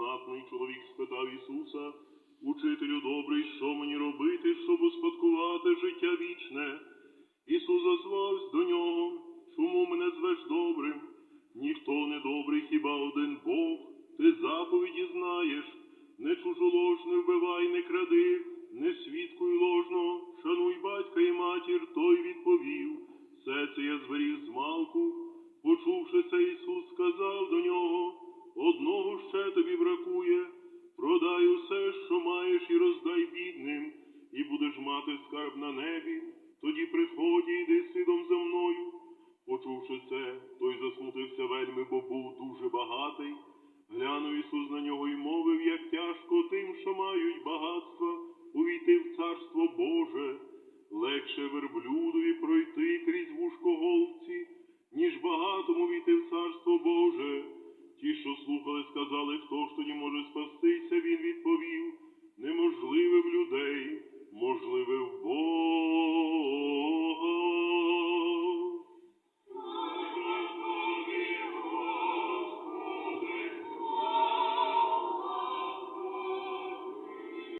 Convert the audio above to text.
знатний чоловік спитав Ісуса, Учителю добрий, що мені робити, щоб успадкувати життя вічне? Ісус озвався до нього, чому мене звеш добрим? Ніхто не добрий, хіба один Бог, ти заповіді знаєш, не чужолож, не вбивай, не кради, не свідкуй ложно, шануй батька і матір, той відповів. Все це я зверів з малку. Почувши це, Ісус сказав до нього, мати скарб на небі, тоді приході, йди слідом за мною. Почувши це, той засмутився вельми, бо був дуже багатий. Глянув Ісус на нього і мовив, як тяжко тим, що мають багатства, увійти в царство Боже. Легше верблюду